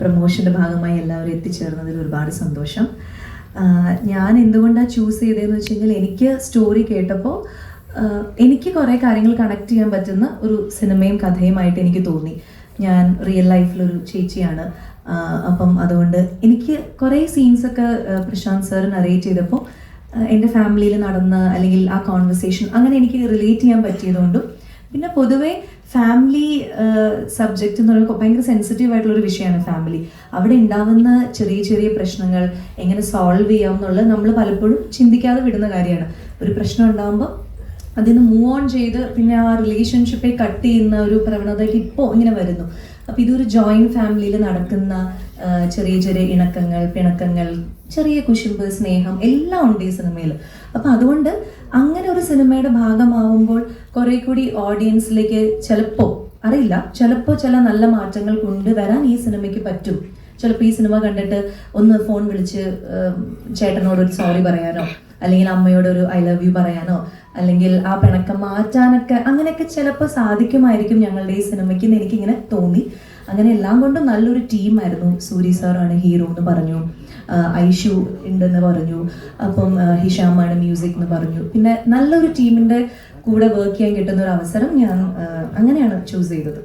പ്രൊമോഷന്റെ ഭാഗമായി എല്ലാവരും എത്തിച്ചേർന്നതിൽ ഒരുപാട് സന്തോഷം. ഞാൻ എന്തുകൊണ്ടാണ് ചൂസ് ചെയ്തതെന്ന് വെച്ച് കഴിഞ്ഞാൽ എനിക്ക് സ്റ്റോറി കേട്ടപ്പോൾ എനിക്ക് കുറേ കാര്യങ്ങൾ കണക്ട് ചെയ്യാൻ പറ്റുന്ന ഒരു സിനിമയും കഥയുമായിട്ട് എനിക്ക് തോന്നി. ഞാൻ റിയൽ ലൈഫിലൊരു ചേച്ചിയാണ്. അപ്പം അതുകൊണ്ട് എനിക്ക് കുറേ സീൻസൊക്കെ പ്രശാന്ത് സാർ നറേറ്റ് ചെയ്തപ്പോൾ എന്റെ ഫാമിലിയിൽ നടന്ന അല്ലെങ്കിൽ ആ കോൺവെർസേഷൻ അങ്ങനെ എനിക്ക് റിലേറ്റ് ചെയ്യാൻ പറ്റിയതുകൊണ്ടും പിന്നെ പൊതുവേ ഫാമിലി സബ്ജക്റ്റ് എന്ന് പറയുമ്പോൾ ഭയങ്കര സെൻസിറ്റീവ് ആയിട്ടുള്ള ഒരു വിഷയമാണ് ഫാമിലി അവിടെ ഉണ്ടാവുന്ന ചെറിയ ചെറിയ പ്രശ്നങ്ങൾ എങ്ങനെ സോൾവ് ചെയ്യാം എന്നുള്ളത് നമ്മൾ പലപ്പോഴും ചിന്തിക്കാതെ വിടുന്ന കാര്യമാണ്. ഒരു പ്രശ്നം ഉണ്ടാകുമ്പോൾ അതിൽ നിന്ന് മൂവ് ഓൺ ചെയ്ത് പിന്നെ ആ റിലേഷൻഷിപ്പെ കട്ട് ചെയ്യുന്ന ഒരു പ്രവണത ഇപ്പോൾ ഇങ്ങനെ വരുന്നു. അപ്പോൾ ഇതൊരു ജോയിന്റ് ഫാമിലിയിൽ നടക്കുന്ന ചെറിയ ചെറിയ ഇണക്കങ്ങൾ പിണക്കങ്ങൾ ചെറിയ കുശുമ്പ് സ്നേഹം എല്ലാം ഉണ്ട് ഈ സിനിമയിൽ അപ്പോൾ അതുകൊണ്ട് സിനിമയുടെ ഭാഗമാവുമ്പോൾ കുറെ കൂടി ഓഡിയൻസിലേക്ക് ചിലപ്പോൾ അറിയില്ല ചിലപ്പോൾ ചില നല്ല മാറ്റങ്ങൾ കൊണ്ടുവരാൻ ഈ സിനിമയ്ക്ക് പറ്റും. ചിലപ്പോൾ ഈ സിനിമ കണ്ടിട്ട് ഒന്ന് ഫോൺ വിളിച്ച് ചേട്ടനോട് ഒരു സോറി പറയാനോ അല്ലെങ്കിൽ അമ്മയോട് ഒരു ഐ ലവ് യു പറയാനോ അല്ലെങ്കിൽ ആ പിണക്കം മാറ്റാനൊക്കെ അങ്ങനെയൊക്കെ ചിലപ്പോൾ സാധിക്കുമായിരിക്കും ഞങ്ങളുടെ ഈ സിനിമയ്ക്ക് എന്ന് എനിക്കിങ്ങനെ തോന്നി. അങ്ങനെ എല്ലാം കൊണ്ടും നല്ലൊരു ടീമായിരുന്നു സൂരി സാറാണ് ഹീറോ എന്ന് പറഞ്ഞു. ഐഷു ഉണ്ടെന്ന് പറഞ്ഞു. അപ്പം ഹിഷാമാണ് മ്യൂസിക് എന്ന് പറഞ്ഞു. പിന്നെ നല്ലൊരു ടീമിന്റെ കൂടെ വർക്ക് ചെയ്യാൻ കിട്ടുന്ന ഒരു അവസരം ഞാൻ അങ്ങനെയാണ് ചൂസ് ചെയ്തത്.